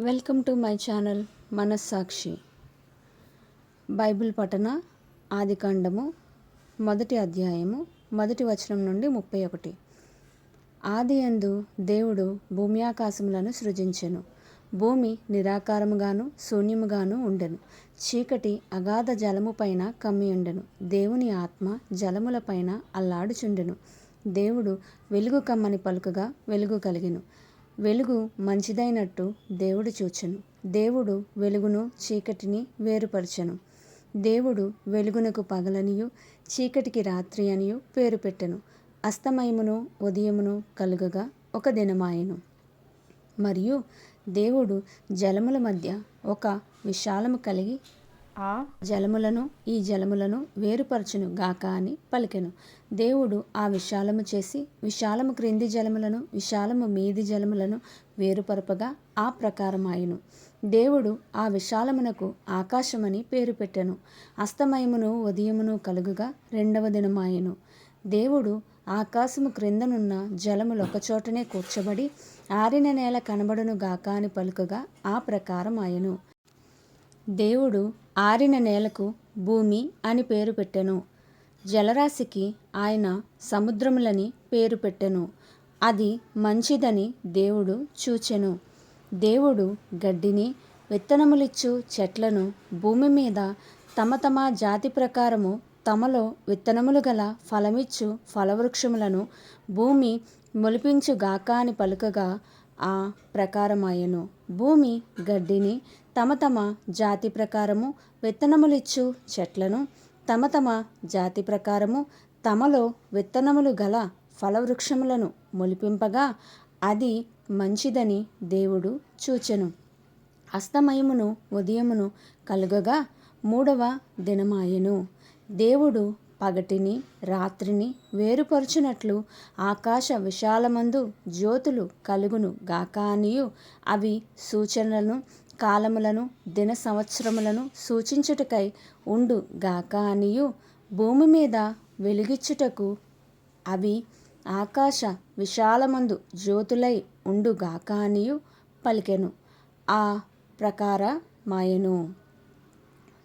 Welcome to my channel Manassakshi. Bible పఠన ఆదికాండము మొదటి అధ్యాయము మొదటి వచనం నుండి ముప్పై ఒకటి. ఆది యందు దేవుడు భూమి ఆకాశములను సృజించెను. భూమి నిరాకారముగాను శూన్యముగాను ఉండెను. చీకటి అగాధ జలము పైన కమ్మి ఉండెను. దేవుని ఆత్మ జలముల పైన అల్లాడుచుండెను. దేవుడు వెలుగు కమ్మని పలుకగా వెలుగు కలిగెను. వెలుగు మంచిదైనట్టు దేవుడు చూచెను. దేవుడు వెలుగును చీకటిని వేరుపరచెను. దేవుడు వెలుగునకు పగలనియు చీకటికి రాత్రి అనియు పేరు పెట్టెను. అస్తమయమును ఉదయమును కలుగగా ఒక దినమాయెను. మరియు దేవుడు జలముల మధ్య ఒక విశాలము కలిగి ఆ? జలములను ఈ జలములను వేరుపరచును గాక అని పలికెను. దేవుడు ఆ విశాలము చేసి విశాలము క్రింది జలములను విశాలము మీది జలములను వేరుపరపగా ఆ ప్రకారమాయను. దేవుడు ఆ విశాలమునకు ఆకాశమని పేరు పెట్టెను. అస్తమయమును ఉదయమును కలుగుగా రెండవ దినమాయెను. దేవుడు ఆకాశము క్రిందనున్న జలములు ఒకచోటనే కూర్చబడి ఆరిన నేల కనబడును గాక అని పలుకగా ఆ ప్రకారం ఆయను దేవుడు ఆరిన నేలకు భూమి అని పేరు పెట్టెను. జలరాశికి ఆయన సముద్రములని పేరు పెట్టెను. అది మంచిదని దేవుడు చూచెను. దేవుడు గడ్డిని విత్తనములిచ్చు చెట్లను భూమి మీద తమ తమ జాతి ప్రకారము తమలో విత్తనములు గల ఫలమిచ్చు ఫలవృక్షములను భూమి మొలిపించు గాక అని పలుకగా ఆ ప్రకారమాయను. భూమి గడ్డిని తమ తమ జాతి ప్రకారము విత్తనములిచ్చు చెట్లను తమ తమ జాతి ప్రకారము తమలో విత్తనములు గల ఫలవృక్షములను మొలిపింపగా అది మంచిదని దేవుడు చూచెను. అస్తమయమును ఉదయమును కలుగగా మూడవ దినమాయెను. దేవుడు పగటిని రాత్రిని వేరుపరుచునట్లు ఆకాశ విశాలమందు జ్యోతులు కలుగును గాక అనియు అవి సూచనలను కాలములను దిన సంవత్సరములను సూచించుటకై ఉండు గాక అనియు. భూమి మీద వెలుగిచ్చుటకు అవి ఆకాశ విశాలమందు జ్యోతులై ఉండు గాక అనియు పలికెను. ఆ ప్రకార మాయను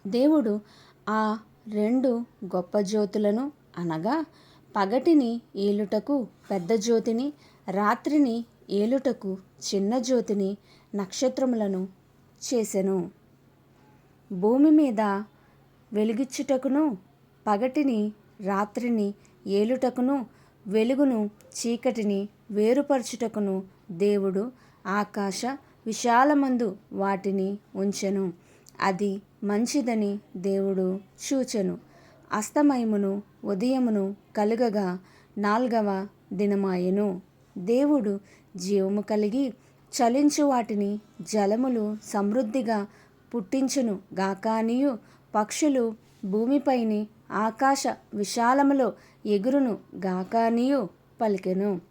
దేవుడు ఆ రెండు గొప్ప జ్యోతులను అనగా పగటిని ఏలుటకు పెద్ద జ్యోతిని రాత్రిని ఏలుటకు చిన్న జ్యోతిని నక్షత్రములను చేసెను. భూమి మీద వెలుగిచ్చుటకును పగటిని రాత్రిని ఏలుటకును వెలుగును చీకటిని వేరుపరచుటకును దేవుడు ఆకాశ విశాలమందు వాటిని ఉంచెను. అది మంచిదని దేవుడు చూచెను. అస్తమయమును ఉదయమును కలుగగా నాల్గవ దినమాయెను. దేవుడు జీవము కలిగి చలించు వాటిని జలములు సమృద్ధిగా పుట్టించును గాకానియు పక్షులు భూమిపైని ఆకాశ విశాలములో ఎగురును గాకానియు పలికెను.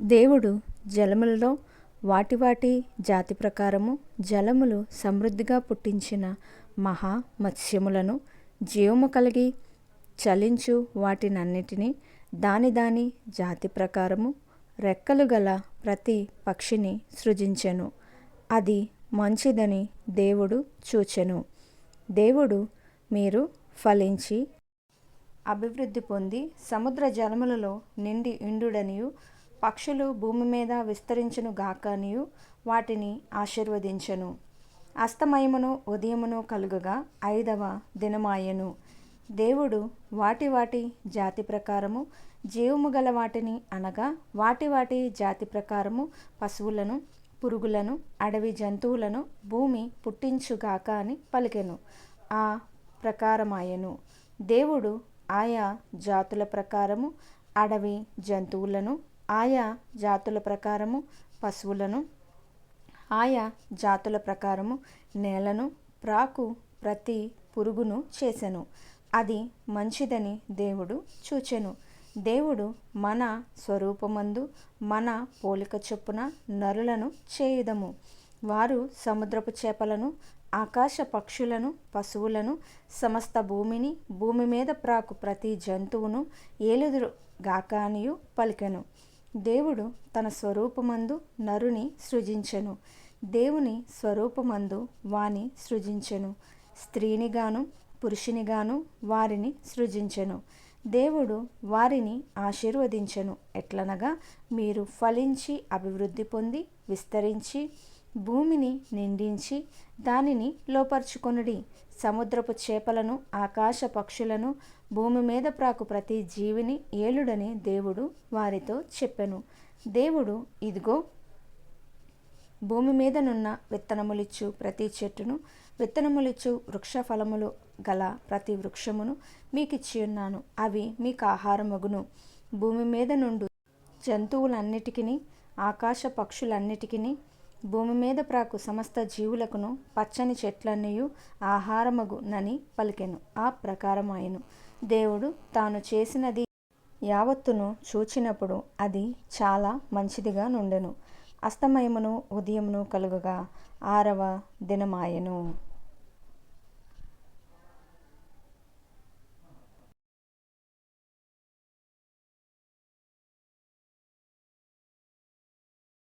దేవుడు జలములలో వాటి వాటి జాతి ప్రకారము జలములు సమృద్ధిగా పుట్టించిన మహా మత్స్యములను జీవము కలిగి చలించు వాటినన్నిటినీ దాని దాని జాతి ప్రకారము రెక్కలు గల ప్రతి పక్షిని సృజించెను. అది మంచిదని దేవుడు చూచెను. దేవుడు మీరు ఫలించి అభివృద్ధి పొంది సముద్ర జలములలో నిండి ఇండుడనియు పక్షులు భూమి మీద విస్తరించును గాకనియు వాటిని ఆశీర్వదించెను. అస్తమయమును ఉదయమును కలుగగా ఐదవ దినమాయెను. దేవుడు వాటి వాటి జాతి ప్రకారము జీవము గల వాటిని అనగా వాటి వాటి జాతి ప్రకారము పశువులను పురుగులను అడవి జంతువులను భూమి పుట్టించుగాక అని పలికెను. ఆ ప్రకారమాయను. దేవుడు ఆయా జాతుల ప్రకారము అడవి జంతువులను ఆయా జాతుల ప్రకారము పశువులను ఆయా జాతుల ప్రకారము నేలను ప్రాకు ప్రతి పురుగును చేసెను. అది మంచిదని దేవుడు చూచెను. దేవుడు మన స్వరూపమందు మన పోలిక చొప్పున నరులను చేయుదము. వారు సముద్రపు చేపలను ఆకాశ పక్షులను పశువులను సమస్త భూమిని భూమి మీద ప్రాకు ప్రతి జంతువును ఏలుదురు గాకానియు పలికెను. దేవుడు తన స్వరూపమందు నరుని సృజించెను. దేవుని స్వరూపమందు వాని సృజించెను. స్త్రీనిగాను పురుషునిగాను వారిని సృజించెను. దేవుడు వారిని ఆశీర్వదించెను. ఎట్లనగా మీరు ఫలించి అభివృద్ధి పొంది విస్తరించి భూమిని నిండించి దానిని లోపరుచుకొనుడి. సముద్రపు చేపలను ఆకాశ పక్షులను భూమి మీద ప్రాకు ప్రతి జీవిని ఏలుడని దేవుడు వారితో చెప్పెను. దేవుడు ఇదిగో భూమి మీదనున్న విత్తనములిచ్చు ప్రతి చెట్టును విత్తనములిచ్చు వృక్ష ఫలములు గల ప్రతి వృక్షమును మీకు ఇచ్చి ఉన్నాను అవి మీకు ఆహారమగును భూమి మీద నుండు జంతువులన్నిటికీ ఆకాశ పక్షులన్నిటికీ భూమి మీద ప్రాకు సమస్త జీవులకును పచ్చని చెట్లన్నయు ఆహారమగునని పలికెను. ఆ ప్రకారమాయను. దేవుడు తాను చేసినది యావత్తును చూచినప్పుడు అది చాలా మంచిదిగా నుండెను. అస్తమయమును ఉదయమును కలుగగా ఆరవ దినమాయెను.